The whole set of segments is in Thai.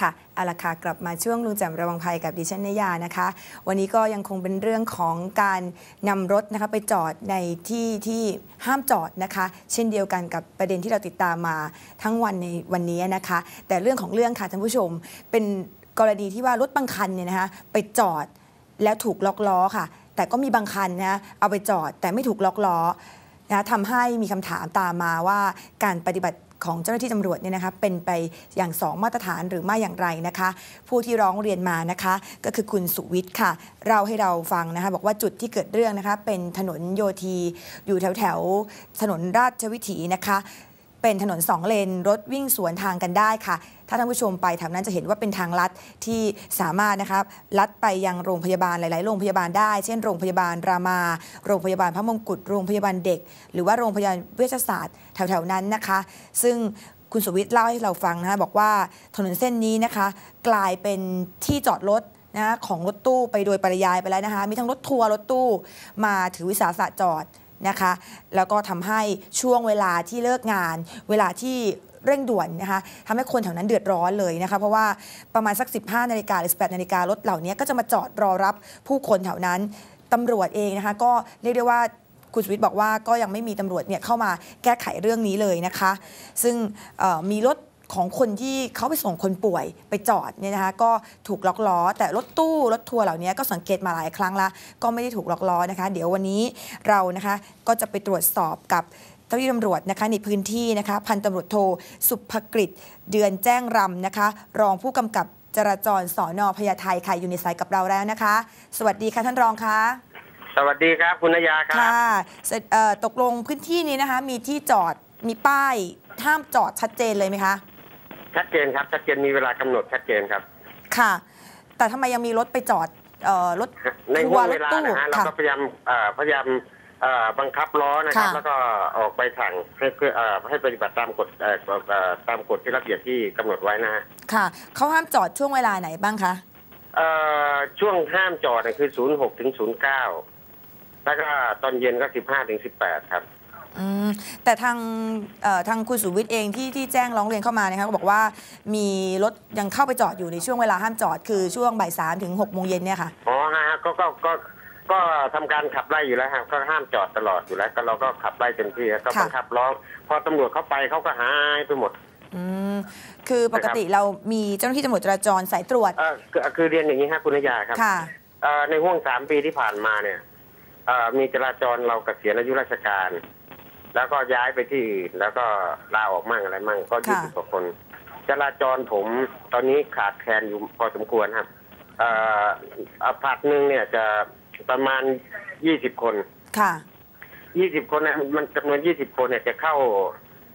ค่ะเอาละค่ะกลับมาช่วงลุงแจ่มระวังภัยกับดิฉันนยานะคะ วันนี้ก็ยังคงเป็นเรื่องของการนำรถนะคะไปจอดในที่ที่ห้ามจอดนะคะ เช่นเดียวกันกับประเด็นที่เราติดตามมาทั้งวันในวันนี้นะคะ แต่เรื่องของเรื่องค่ะท่านผู้ชม เป็นกรณีที่ว่ารถบางคันเนี่ยนะคะไปจอดแล้วถูกล็อกล้อค่ะ แต่ก็มีบางคันนะเอาไปจอดแต่ไม่ถูกล็อกล้อนะทำให้มีคำถามตามมาว่าการปฏิบัติ ของเจ้าหน้าที่ตำรวจเนี่ยนะคะเป็นไปอย่างสองมาตรฐานหรือไม่อย่างไรนะคะ ผู้ที่ร้องเรียนมานะคะ ก็คือคุณสุวิทย์ค่ะเราให้เราฟังนะคะ บอกว่าจุดที่เกิดเรื่องนะคะ เป็นถนนโยธีอยู่แถวแถวถนนราชวิถีนะคะ เป็นถนนสองเลน รถวิ่งสวนทางกันได้ค่ะ ถ้าท่านผู้ชมไปแถวนั้นจะเห็นว่าเป็นทางลัดที่สามารถนะครับลัดไปยังโรงพยาบาลหลาย ๆ โรงพยาบาลได้ เช่นโรงพยาบาลรามา โรงพยาบาลพระมงกุฎโรงพยาบาลเด็ก หรือว่าโรงพยาบาลเวชศาสตร์แถว ๆ นั้นนะคะ ซึ่งคุณสุวิทย์เล่าให้เราฟังนะคะบอกว่าถนนเส้นนี้นะคะ กลายเป็นที่จอดรถนะของรถตู้ไปโดยปริยายไปแล้วนะคะ มีทั้งรถทัวร์รถตู้มาถือวิสาสะจอด นะคะ แล้วก็ทำให้ช่วงเวลาที่เลิกงาน เวลาที่เร่งด่วนนะคะทำให้คนแถวนั้นเดือดร้อนเลยนะคะ เพราะว่าประมาณสัก 15นาฬิกาหรือ18นาฬิการถเหล่านี้ก็จะมาจอดรอรับผู้คนแถวนั้นตำรวจเองนะคะ ก็เรียกได้ว่าคุณสวิทย์บอกว่าก็ยังไม่มีตำรวจเนี่ยเข้ามาแก้ไขเรื่องนี้เลยนะคะ ซึ่งมีรถ ของคนที่เขาไปส่งคนป่วยไปจอดเนี่ยนะคะก็ถูกล็อกล้อ แต่รถตู้รถทัวร์เหล่านี้ก็สังเกตมาหลายครั้งละก็ไม่ได้ถูกล็อกล้อนะคะ เดี๋ยววันนี้เรานะคะก็จะไปตรวจสอบกับเจ้าหน้าที่ตำรวจนะคะในพื้นที่นะคะพันตำรวจโทสุภกฤษเดือนแจ้งรำนะคะ รองผู้กำกับจราจรสอนอพญาไทค่ะอยู่ในสายกับเราแล้วนะคะ สวัสดีค่ะท่านรองคะสวัสดีครับคุณนยาครับค่ะเสร็จเอ่อตกลงพื้นที่นี้นะคะ มีที่จอดมีป้ายห้ามจอดชัดเจนเลยไหมคะ ชัดเจนครับชัดเจนมีเวลากำหนดชัดเจนครับ ค่ะ แต่ทำไมยังมีรถไปจอดเอ่อรถในทัห่ววงร์รเวถลาตู้นะฮะเราค่ะก็พยายามเอ่อพยายามเอ่อบังคับล้อนะครับค่ะแล้วก็ออกไปสั่งให้เพื่อเอ่อให้ปฏิบัติตามกฎเอ่อเอ่อตามกฎที่ระเบียบที่กำหนดไว้นะฮะค่ะเขาห้ามจอดช่วงเวลาไหนบ้างคะเอ่อช่วงห้ามจอดเนี่ยคือ 06 ถึง 09 แล้วก็ตอนเย็นก็ 15 ถึง 18 ครับอืม แต่ทางเอ่อทางคุณสุวิทย์เองที่ที่แจ้งร้องเรียนเข้ามานะคะก็บอกว่ามีรถยังเข้าไปจอดอยู่ในช่วงเวลาห้ามจอดคือช่วงบ่ายสามถึงหกโมงเย็นเนี่ยค่ะอ๋อฮะก็ก็ก็ก็ทำการขับไล่อยู่แล้วครับก็ห้ามจอดตลอดอยู่แล้ว ก็เราก็ขับไล่เต็มที่ครับก็ค่ะบังคับล้อพอตำรวจเข้าไปเขาก็หายไปหมดอืมคือปกติเรามีเจ้าหน้าที่ตำรวจจราจรสายตรวจเออคือคือเรียนอย่างนี้ครับคุณนยาครับค่ะเอ่อในห่วงสามปีที่ผ่านมาเนี่ยเอ่อมีจราจรเราเกษียณอายุราชการ แล้วก็ย้ายไปที่อื่นแล้วก็ลาออกมั่งอะไรมั่ง ก็ยี่ค่ะสิบกว่าคน จราจรผมตอนนี้ขาดแคลนอยู่พอสมควรครับเอ่ออพาร์ตหนึ่งเนี่ยจะประมาณยี่สิบคน ค่ะยี่สิบคนเนี่ยมันจำนวนยี่สิบคนเนี่ยจะเข้า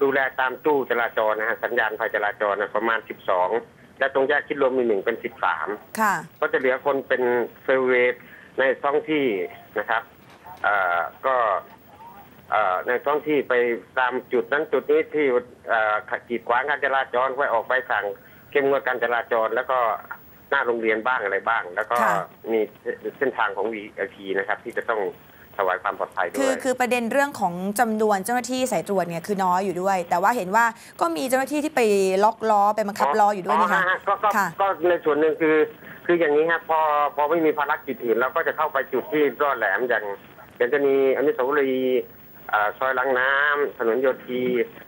ดูแลตามตู้จราจรนะฮะสัญญาณไฟจราจรนะประมาณสิบสองและตรงแยกคิดลมมีหนึ่งเป็นสิบสามค่ะ ก็จะเหลือคนเป็นเซอร์เวย์ในท้องที่นะครับเอ่อก็เอ่อ ในท้องที่ไปตามจุดนั้นจุดนี้ที่เอ่อกีดขวางการจราจรไว้ออกไปสั่งเข้มงวดการจราจร แล้วก็หน้าโรงเรียนบ้างอะไรบ้าง แล้วก็ค่ะมีเส้นทางของ VIP นะครับ ที่จะต้องถวายความปลอดภัยด้คืวอยคือประเด็นเรื่องของจำนวนเจ้าหน้าที่สายตรวจเนี่ยคือน้อยอยู่ด้วย แต่ว่าเห็นว่าก็มีเจ้าหน้าที่ที่ไปล็อกล้อไปบังคับล้ออยู่ด้วยนี่คะฮก็ก็ค่ะก็ในส่วนหนึ่งคือ คืออย่างนี้ครับพอพอไม่มีภารกิจอื่นเราก็จะเข้าไปจุดที่ร่อแหลมอย่างเดี๋ยวจะมีอนุสาวรีย์อ่า ซอยลังน้ำถนนโยธี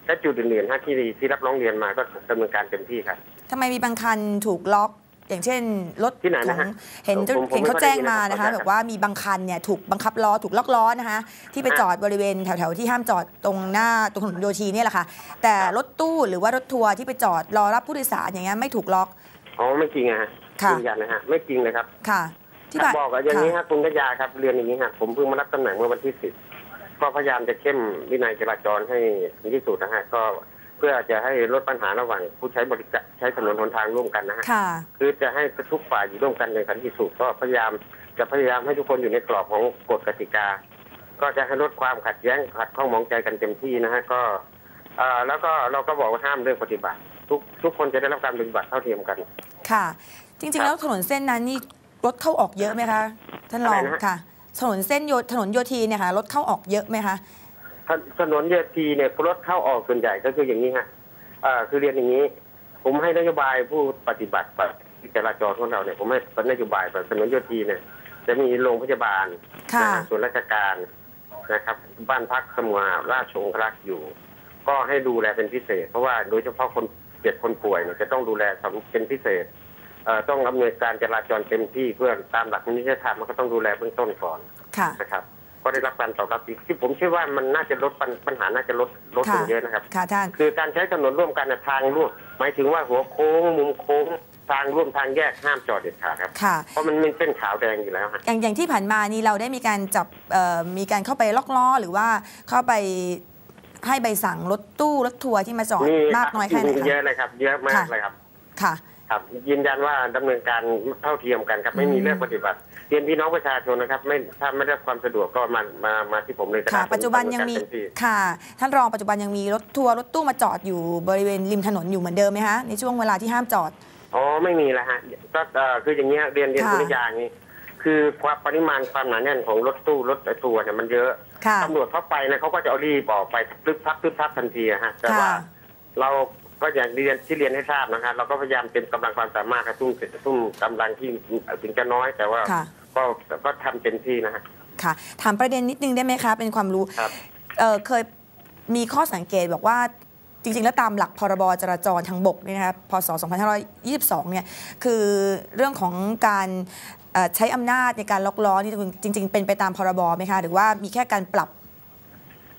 และจุดอื่นๆฮะที่ที่รับร้องเรียนมาก็ดำเนินการเต็มที่ครับทำไมมีบางคันถูกล็อกอย่างเช่นรถที่ไหนขนะองฮะเห็นเจ้าผมผมเห็นเขาไม่ค่อยแจ้งได้ยินมานะครับนะคะขออนุญาตแบบว่ามีบางคันเนี่ยถูกบังคับล้อถูกล็อกล้อนะคะที่ไปอ่าจอดบริเวณแถวๆที่ห้ามจอดตรงหน้าตรงถนนโยธีเนี่ยแหละค่ะ แต่รถตู้หรือว่ารถทัวร์ที่ไปจอดรอรับผู้โดยสารอย่างเงี้ยไม่ถูกล็อกอ๋อไม่จริงอะฮะค่ะยืนยันนะฮะไม่จริงเลยครับค่ะ ที่ผ่านบอกอะอย่างนี้ค่ะฮะคุณกยาครับเรียนอย่างนี้ฮะผมเพิ่งมารับตำแหน่งเมื่อวันที่สิบ ก็พยายามจะเข้มวินัยจราจรให้ถึงที่สุดนะฮะก็เพื่อจะให้ลดปัญหาระหว่างผู้ใช้บริการใช้ถนนหนทางร่วมกันนะฮะค่ะคือจะให้ทุกฝ่ายอยู่ร่วมกันในสันติสุขก็พยายามจะพยายามให้ทุกคนอยู่ในกรอบของกฎกติกา ก็จะให้ลดความขัดแย้งขัดข้องหมองใจกันเต็มที่นะฮะก็เอ่อแล้วก็เราก็บอกว่าห้ามเรื่องปฏิบัติ ทุกทุกคนจะได้รับการปฏิบัติเท่าเทียมกัน ค่ะ จริง ๆ แล้วถนนเส้นนั้นนี่รถเข้าออกเยอะไหมคะท่านรองอะไรนะฮะค่ะ ถนนเส้นโยถนนโยธีเนี่ยค่ะรถเข้าออกเยอะไหมคะถถนนเยทีเนี่ยรถเข้าออกส่วนใหญ่ก็คืออย่างนี้ฮะเอ่อคือเรียนอย่างนี้ ผมให้นโยบายผู้ปฏิบัติแบบจราจรของเราเนี่ยผมให้เป็นนโยบายแบบถนนโยธีเนี่ยจะมีโรงพยาบาลค่ะนะฮะส่วนราชการนะครับ บ้านพักสมุอาราชองครักษ์อยู่ ก็ให้ดูแลเป็นพิเศษ เพราะว่าโดยเฉพาะคนเจ็บคนป่วยเนี่ยจะต้องดูแลเป็นพิเศษเอ่อ ต้องอำนวยการจราจรเต็มที่เพื่อตามหลักมนุษยธรรมมันก็ต้องดูแลเบื้องต้นก่อนค่ะนะครับก็ได้รับการตอบรับดีที่ผมเชื่อว่ามันน่าจะลดปัญปัญหาน่าจะลดลดลงค่ะเยอะนะครับค่ะท่านคือการใช้ถนนร่วมกันน่ะทางร่วมหมายถึงว่าหัวโค้งมุมโค้งทางร่วมทางแยกห้ามจอดเด็ดขาดครับค่ะเพราะมันเป็นเส้นขาวแดงอยู่แล้วฮะอย่างอย่างที่ผ่านมานี่เราได้มีการจับเอ่อมีการเข้าไปล็อกล้อหรือว่าเข้าไปให้ใบสั่งรถตู้รถทัวร์ที่มาจอดมากน้อยแค่ไหนเยคะอะเลยครับ เยอะมากค่ะเลยครับ ค่ะ ครับยืนยันว่าดำเนินการเท่าเทียมกันครับไม่มีอืมเรื่องปฏิบัติเรียนพี่น้องประชาชนนะครับ ไม่ถ้าไม่ได้รับความสะดวกก็มามามาที่ผมเลยก็ได้ค่ะผมปัจจุบันยังมีดำเนินการเต็ที่ค่ะ ท่านรองปัจจุบันยังมีรถทัวร์รถตู้มาจอดอยู่บริเวณริมถนนอยู่เหมือนเดิมไหมคะในช่วงเวลาที่ห้ามจอด อ๋อไม่มีแล้วฮะก็เอ่อคืออย่างเงี้ยเรียนเรียนค่ะ คุณนิยาอย่างนี้ คือความปริมาณความหนาแน่นของรถตู้รถทัวร์เนี่ยมันเยอะค่ะ ตำรวจเข้าไปนะเขาก็จะเอารีบออกไปตึ๊บทับตึ๊บทับทันทีอะฮะแต่ค่ะว่าเรา ก็อย่างเรียนที่เรียนให้ทราบนะครับเราก็พยายามเต็มกำลังความสามารถกระตุ้นกระตุ้นกำลังที่ถึงจะน้อยแต่ว่าค่ะก็ก็ทำเต็มที่นะฮะค่ะถามประเด็นนิดนึงได้ไหมคะ เป็นความรู้ครับเอ่อเคยมีข้อสังเกตบอกว่าจริง ๆ แล้วตามหลักพรบจราจรทางบกเนี่ยนะคะพศ 2522 เนี่ยคือเรื่องของการเอ่อใช้อำนาจในการล็อกล้อนี่จริง ๆ เป็นไปตามพรบไหมคะ หรือว่ามีแค่การปรับ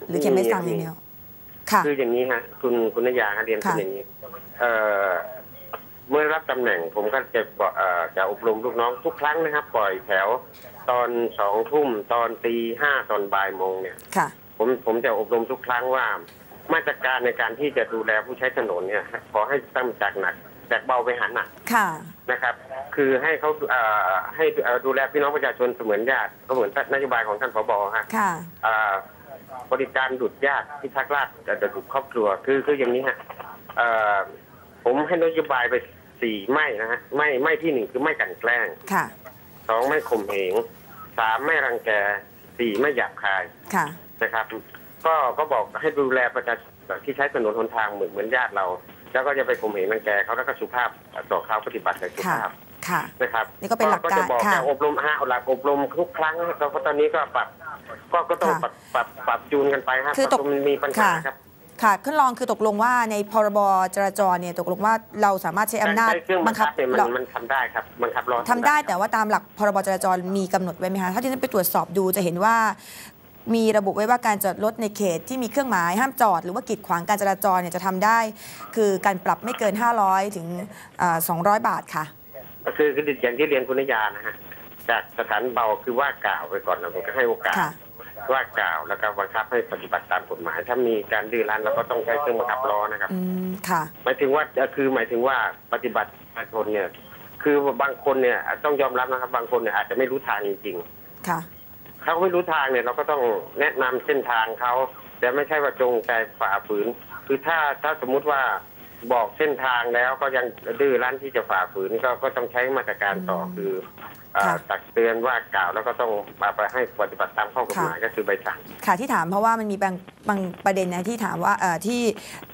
หรือเขียนใบสั่งอย่างเดียว ค่ะคืออย่างนี้ฮะ คุณคุณนยาครับเรียนเป็นค่ะอย่างนี้เอ่อเมื่อรับตำแหน่งผมก็จะบอกเอ่อจะอบรมลูกน้องทุกครั้งนะครับ ปล่อยแถว ตอนสองทุ่มตอนตีห้าตอนบ่ายโมงเนี่ยค่ะ ผมผมจะอบรมทุกครั้งว่า มาตรการในการที่จะดูแลผู้ใช้ถนนเนี่ยขอให้ตั้งจากหนักจากเบาไปหาหนักค่ะนะครับ คือให้เขาเอ่อให้เอ่อดูแลพี่น้องประชาชนเสมือนญาติก็เหมือนนโยบายของท่านผบฮะค่ะเอ่อ บริการดุดญาติที่ทักษ์ราชแต่ดุดครอบครัวคือคืออย่างนี้ฮะเอ่อผมให้นโยบายไปสี่ไม่นะฮะไม่ไม่ที่หนึ่งคือไม่กลันแกล้งค่ะสองไม่ข่มเหงสามไม่รังแกสี่ไม่หยาบคายค่ะนะครับ ก็ก็บอกให้ดูแลประชาชนที่ใช้ถนนหนทางเหมือนเหมือนญาติเรา แล้วก็จะไปข่มเหงรังแกเขาแล้วก็สุภาพต่อเขาปฏิบัติอย่างสุค่ะภาพค่ะนะครับนี่ก็เป็นหลักการจะบอกค่ะจะอบรมฮะหลักอบรมทุกครั้งแล้วก็ตอนนี้ก็ปรับ ก็ก็ต้องค่ะปรับปรับปรับจูนกันไปครับคือตกเพราะมันมีปัญหาครับค่ะขึ้นรองคือตกลงว่าในพรบจราจรเนี่ยตกลงว่าเราสามารถใช้อำนาจใช้เครื่องบังคับเนี่ยมันมันทำได้ครับบังคับรอทำได้แต่ว่าตามหลักพรบจราจรมีกำหนดไว้ไหมคะถ้าที่ฉันไปตรวจสอบดูจะเห็นว่า มีระบุไว้ว่าการจอดรถในเขตที่มีเครื่องหมายห้ามจอด หรือว่ากีดขวางการจราจรเนี่ยจะทำได้ คือการปรับไม่เกิน 500 ถึงเอ่อ200 บาทค่ะก็คือคืออย่างที่เรียนคุณนิยานะฮะ จากสถานเบาคือว่ากล่าวไปก่อนนะผมก็ให้โอกาส ค่ะ ว่ากล่าวแล้วก็บังคับให้ปฏิบัติตามกฎหมาย ถ้ามีการดื้อรั้นเราก็ต้องใช้เครื่องบังคับรอนะครับ อืมค่ะ หมายถึงว่าเอ่อคือหมายถึงว่าปฏิบัติประชาชนเนี่ย คือบางคนเนี่ยต้องยอมรับนะครับ บางคนเนี่ยอาจจะไม่รู้ทางจริงๆค่ะเขาไม่รู้ทางเนี่ยเราก็ต้องแนะนำเส้นทางเขาแต่ไม่ใช่ว่าจงใจฝ่าฝืน คือถ้าถ้าสมมุติว่าบอกเส้นทางแล้วก็ยังดื้อรั้นที่จะฝ่าฝืนก็ก็ต้องใช้มาตรการต่ออืมคือเอ่อค่ะ ตักเตือนว่ากล่าวแล้วก็ต้องมาไปให้ปฏิบัติตามข้อกฎหมายก็คือใบสั่งค่ะที่ถามเพราะว่ามันมีบางบางประเด็นนะที่ถามว่าเอ่อที่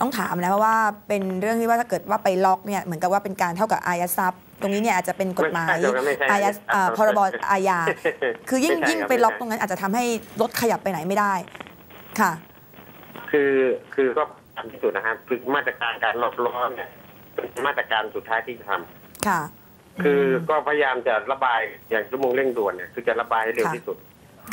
ต้องถามนะเพราะว่าเป็นเรื่องที่ว่าถ้าเกิดว่าไปล็อกเนี่ยเหมือนกับว่าเป็นการเท่ากับอายัดทรัพย์ตรงนี้เนี่ยอาจจะเป็นกฎหมายไม่ใช่ครับไม่ใช่อายัดเอ่อพรบอาญาคือยิ่งไม่ใช่ยิ่งครับไปล็อกม่ตรงใช่นั้นอาจจะทำให้รถขยับไปไหนไม่ได้ค่ะ คือคือก็ทำที่สุดนะครับคือมาตรการการลดล้อเนี่ยเป็นมาตรการสุดท้ายที่จะทำค่ะ คืออมก็พยายามจะระบายอย่างชั่วโมงเร่งด่วนเนี่ยคือจะระบายให้เร็วค่ะที่สุด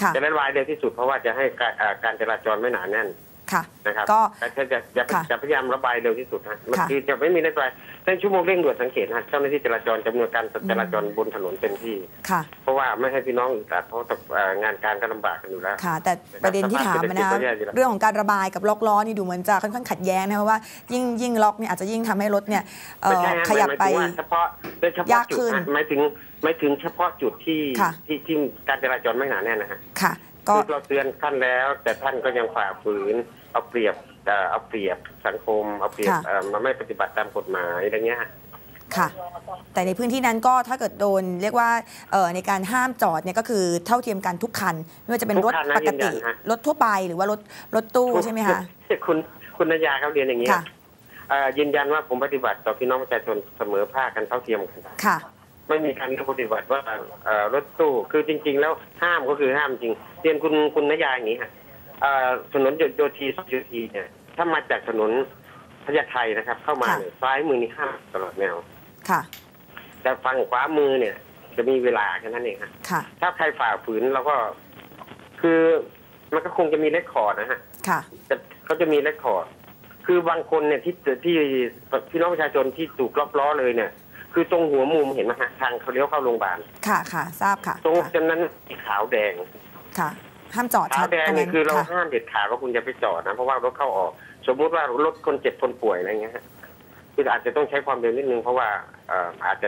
ค่ะ จะระบายเร็วที่สุดเพราะว่าจะให้การอ่าการจราจรไม่หนาแน่น ค่ะนะครับก็แต่จะจะจะค่ะจะพยายามระบายเร็วที่สุดฮะมันค่ะ คือจะไม่มีนโยบายในชั่วโมงเร่งด่วนสังเกตฮะเจ้าหน้าที่จราจรจำนวนการจราจรบนถนนเต็มที่ ค่ะ เพราะว่าไม่ให้พี่น้องอึดอัดเพราะเอ่องานการก็ลำบากกันอยู่แล้ว ค่ะ แต่ประเด็นที่ถามนะสภาพเศรษฐกิจก็คะแย่อยู่แล้ว เรื่องของการระบายกับล็อกล้อนี่ดูเหมือนจะค่อนข้างขัดแย้งนะเพราะว่ายิ่งยิ่งล็อกเนี่ยอาจจะยิ่งทำให้รถเนี่ยเอ่ไม่อใช่ฮะขยับหมายไปถึงว่าเฉพาะโดยเฉยาพาะกจุขึ้ดนฮะหมายถึงหมายถึงเฉพาะจุดที่ค่ะ ที่ที่การจราจรไม่หนาแน่นนะฮะ ค่ะ ก็คือเราเตือนท่านแล้ว แต่ท่านก็ยังฝ่าฝืน เอาเปรียบเอ่อเอาเปรียบสังคม เอาเปรียบค่ะเอ่อมาไม่ปฏิบัติตามกฎหมายอะไรเงี้ยฮะค่ะ แต่ในพื้นที่นั้นก็ถ้าเกิดโดนเรียกว่าเอ่อในการห้ามจอดเนี่ยก็คือเท่าเทียมกันทุกคัน ไม่ว่าจะเป็นทุรกถคันนะปกติยืนยันฮะรถทั่วไปหรือว่ารถรถตู้ใช่ไหมคะคุณคุณนายาเขาเรียนอย่างนี้ค่ะเอ่อยืนยันว่าผมปฏิบัติต่อพี่น้องประชาชนเสมอภาคกันเท่าเทียมกันค่ะ ไม่มีการเลือกปฏิบัติว่าเอ่อรถตู้คือจริง ๆ แล้วห้ามก็คือห้ามจริงเรียนคุณคุณนายาอย่างนี้ฮะเอ่อถนนโยธีสโยธีเนี่ยถ้ามาจากถนนพญาไทนะครับ เข้ามาค่ะเนี่ยซ้ายมือนี่ห้ามตลอดแนวค่ะ แต่ฝั่งขวามือเนี่ย จะมีเวลาแค่นั้นเองฮะค่ะ ถ้าใครฝ่าฝืนเราก็ คือมันก็คงจะมีเลคคอร์ดนะฮะค่ะจะเขาจะมีเลคคอร์ดคือบางคนเนี่ยที่ที่พี่น้องประชาชนที่ถูกล็อกล้อเลยเนี่ย คือตรงหัวมุมเห็นไหมฮะทางเขาเลี้ยวเข้าโรงพยาบาลค่ะค่ะทราบค่ะตรงค่ะฉะนั้นมีขาวแดงค่ะ ห้ามจอดขาชัวดแดงตรงเนี่นั้ยนคือเราค่ะห้ามเด็ดขาดว่าคุณจะไปจอดนะเพราะว่ารถเข้าออก สมมุติว่ารถคนเจ็บคนป่วยอะไรเงี้ยฮะคืออาจจะต้องใช้ความเร็วนิดนึงเพราะว่าเอ่ออาจจะ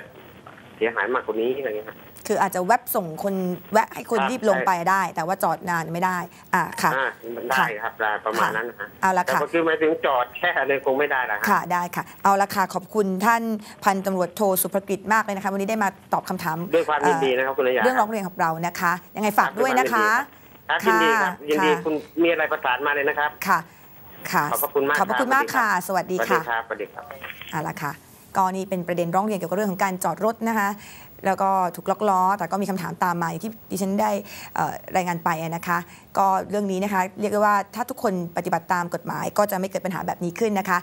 เสียหายมากกว่านี้อะไรเงี้ยฮะ คืออาจจะแวบส่งคนแวะให้คนครับรีบลงไปได้ แต่ว่าจอดนานไม่ได้ อ่าค่ะอ่าได้ครับได้ประมาณนั้นนะฮะเอาละแต่ค่ะก็คือหมายถึงจอดแค่เลยคงไม่ได้ละฮะค่ะ ได้ค่ะ เอาละค่ะขอบคุณท่านพันตำรวจโทสุภกิจมากเลยนะคะ วันนี้ได้มาตอบคำถามด้วยความยินดีนะครับคุณนายาเรื่องร้องเรียนของเรานะคะ ยังไงฝากด้วยนะคะครับยินดีครับยินดีค่ะคุณมีอะไรประสานมาเลยนะครับค่ะค่ะขอบพระคุณมากขอบพระคุณครับมากค่ะ สวัสสดีวัสดีค่ะครับสวัสดีครับเอาละค่ะก็นี่เป็นประเด็นร้องเรียนเกี่ยวกับเรื่องของการจอดรถนะคะ แล้วก็ถูกล็อกล้อ แต่ก็มีคำถามตามมาอย่างที่ดิฉันได้รายงานไปนะคะ ก็เรื่องนี้นะคะ เรียกได้ว่าถ้าทุกคนปฏิบัติตามกฎหมาย ก็จะไม่เกิดปัญหาแบบนี้ขึ้นนะคะ